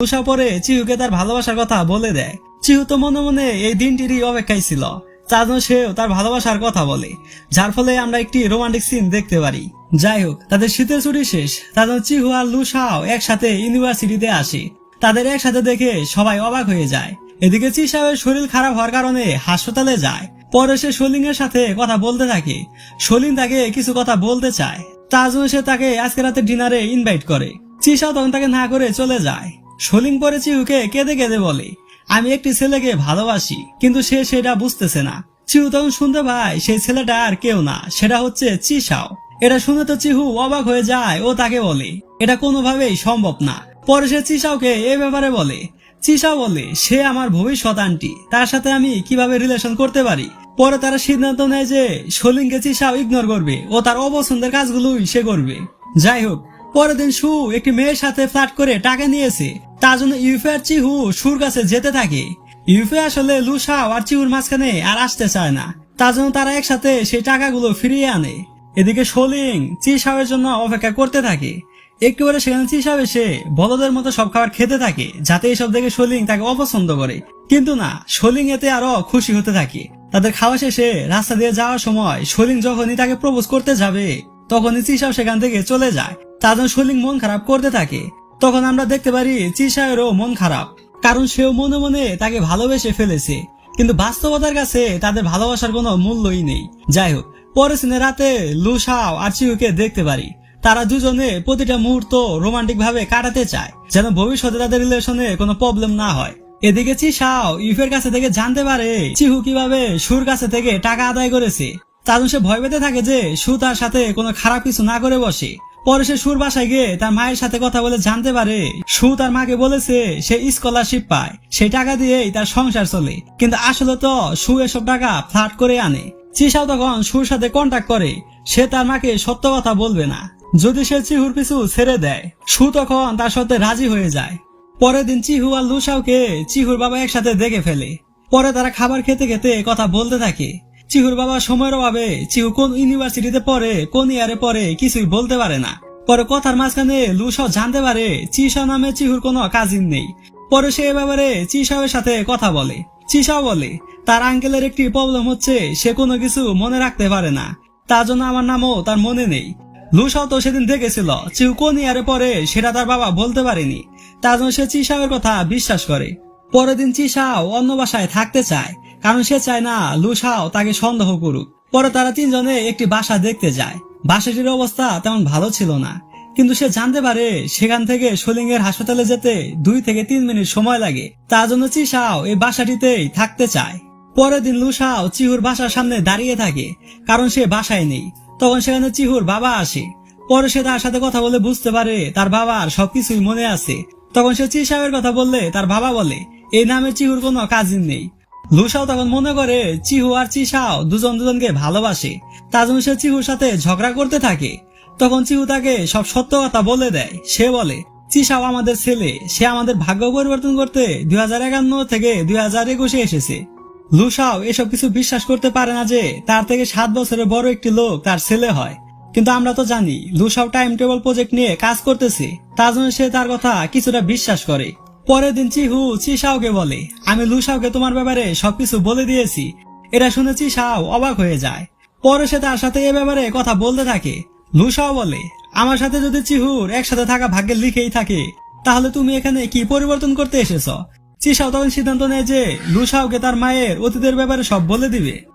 লুসাও পরে চিহুকে তার ভালোবাসার কথা বলে দেয়। চিহু তো মনে মনে এই দিনটিরই অপেক্ষায় ছিল। জন্য সেও তার ভালোবাসার কথা বলে। যার ফলে আমরা একটি রোমান্টিক সিন দেখতে পারি। যাই হোক, তাদের শীতের ছুটি শেষ। তাদের চিহু আর লুসাও একসাথে ইউনিভার্সিটিতে আসে। তাদের একসাথে দেখে সবাই অবাক হয়ে যায়। এদিকে চিসাবের শরীর খারাপ হওয়ার কারণে হাসপাতালে যায়। পরে সে সলিং এর সাথে কথা বলতে থাকে। সলিং তাকে কিছু কথা বলতে চায়। তার জন্য সে তাকে আজকে রাতে ডিনারে ইনভাইট করে। চিসাও তখন তাকে না করে চলে যায়। সলিং পরে চিহুকে কেঁদে কেঁদে বলে, আমি একটি ছেলেকে ভালোবাসি, কিন্তু সে সেটা বুঝতেছে না। চিহু তখন শুনতে পায়, সেই ছেলেটা আর কেউ না, সেটা হচ্ছে চিসাও এটা শুনে তো চিহু অবাক হয়ে যায় ও তাকে বলে, এটা কোনোভাবেই সম্ভব না। পরে সে চিসাওকে এ ব্যাপারে বলে চিসাও বলে, সে আমার ভবিষ্যৎ আন্টি, তার সাথে আমি কীভাবে রিলেশন করতে পারি? পরে তারা সিদ্ধান্ত নেয় যে সলিংকে চিসাও ইগনোর করবে, ও তার অপছন্দের কাজগুলোই সে করবে। যাই হোক পরের দিন সু একটি মেয়ের সাথে ফ্লাট করে টাকা নিয়েছে। তার জন্য ইউফে আর চিহু সুর কাছে যেতে থাকে। ইউফে আসলে লুসাও আর চিহুর মাঝখানে আর আসতে চায় না। তার জন্য তারা একসাথে সেই টাকাগুলো ফিরিয়ে আনে। এদিকে সলিং চিসাওয়ের জন্য অপেক্ষা করতে থাকে। একেবারে সেখানে চিসাও এসে বলদের মতো সব খাবার খেতে থাকে, যাতে এসব দেখে সলিং তাকে অপছন্দ করে। কিন্তু না সলিং এতে আরও খুশি হতে থাকে। তাদের খাওয়া শেষে রাস্তা দিয়ে যাওয়ার সময় সলিং যখনই তাকে প্রপোজ করতে যাবে, তখনই চিসাও সেখান থেকে চলে যায়। তার জন্য মন খারাপ করতে থাকে। তখন আমরা দেখতে পারি চিসায়েরও মন খারাপ, কারণ সেও মনে মনে তাকে ভালোবেসে ফেলেছে। কিন্তু বাস্তবতার কাছে তাদের ভালোবাসার কোনো মূল্যই নেই। যাই হোক, পরের সিনে রাতে লুসাও আর চিহুকে দেখতে পারি। তারা দুজনে প্রতিটা মুহূর্ত রোমান্টিক ভাবে কাটাতে চায়, যেন ভবিষ্যতে তাদের রিলেশনে কোনো প্রবলেম না হয়। এদিকে চিসাও ইউফের কাছে থেকে জানতে পারে চিহু কীভাবে সুর কাছে থেকে টাকা আদায় করেছে। তার সে ভয় পেতে থাকে যে সু তার সাথে কোনো খারাপ কিছু না করে বসে। পরে সে সুর বাসায় গিয়ে তার মায়ের সাথে কথা বলে জানতে পারে, সু তার মাকে বলেছে সে স্কলারশিপ পায়। সেই টাকা দিয়েই তার সংসার চলে। কিন্তু আসলে তো সু এসব টাকা ফ্লাট করে আনে। চিসাও তখন সুর সাথে কন্ট্যাক্ট করে। সে তার মাকে সত্য কথা বলবে না। যদি সে চিহুর পিছু ছেড়ে দেয়, সু তখন তার সাথে রাজি হয়ে যায়। পরের দিন চিহু আর লুসাওকে চিহুর বাবা একসাথে দেখে ফেলে। পরে তারা খাবার খেতে খেতে কথা বলতে থাকে। চিহুর বাবা সময়ের অভাবে চিহু কোন ইউনিভার্সিটিতে পড়ে, কোন ইয়ারে পড়ে কিছুই বলতে পারে না। পরে কথার মাঝখানে লুসাও জানতে পারে চিসাও নামে চিহুর কোনো কাজিন নেই। পরে সে এ ব্যাপারে চিসাওয়ের সাথে কথা বলে। চিসাও বলে, তার আঙ্কেলের একটি প্রবলেম হচ্ছে, সে কোনো কিছু মনে রাখতে পারে না। তার জন্য আমার নামও তার মনে নেই। লুসাও তো সেদিন দেখেছিল, চিহু কোন ইয়ারে পরে সেটা তার বাবা বলতে পারেনি। তার জন্য সে চিসাওয়ের কথা বিশ্বাস করে। পরের দিন চিসাও অন্য বাসায় থাকতে চায়। কারণ সে চায় না লুসাও তাকে সন্দেহ করুক। পরে তারা তিনজনে একটি বাসা দেখতে যায়। বাসাটির অবস্থা তেমন ভালো ছিল না। কিন্তু সে জানতে পারে সেখান থেকে সলিঙ্গের হাসপাতালে যেতে দুই থেকে তিন মিনিট সময় লাগে। তার জন্য চিসাও এই বাসাটিতেই থাকতে চায়। পরের দিন লুসাও চিহুর বাসার সামনে দাঁড়িয়ে থাকে, কারণ সে বাসায় নেই। তখন সেখানে চিহুর বাবা আসে। পরে সে তার সাথে কথা বলে বুঝতে পারে তার বাবার সবকিছুই মনে আছে। তখন সে চিসাবের কথা বললে তার বাবা বলে, এই নামে চিহুর কোনো কাজিন নেই। লুসাও তখন মনে করে চিহু আর চিসাও দুজন দুজনকে ভালোবাসে। তার জন্য সে চিহুর সাথে ঝগড়া করতে থাকে। তখন চিহু তাকে সব সত্য কথা বলে দেয়। সে বলে চিসাও আমাদের ছেলে। সে আমাদের ভাগ্য পরিবর্তন করতে দুই হাজার একান্ন থেকে দুই এসেছে। লুসাও এসব কিছু বিশ্বাস করতে পারে না যে, তার থেকে সাত বছরের বড় একটি লোক তার ছেলে হয়। কিন্তু আমরা তো জানি লুসাও টাইম টেবল প্রজেক্ট নিয়ে কাজ করতেছে। তার জন্য সে তার কথা কিছুটা বিশ্বাস করে। পরের দিন চিহু চিসাওকে বলে, আমি লুসাওকে তোমার ব্যাপারে সবকিছু বলে দিয়েছি। এটা শুনে চিসাও অবাক হয়ে যায়। পরে সে তার সাথে এ ব্যাপারে কথা বলতে থাকে। লুসাও বলে, আমার সাথে যদি চিহুর একসাথে থাকা ভাগ্যে লিখেই থাকে, তাহলে তুমি এখানে কি পরিবর্তন করতে এসেছ? চিসাও তখন সিদ্ধান্ত নেয় যে লুসাওকে তার মায়ের অতীতের ব্যাপারে সব বলে দিবে।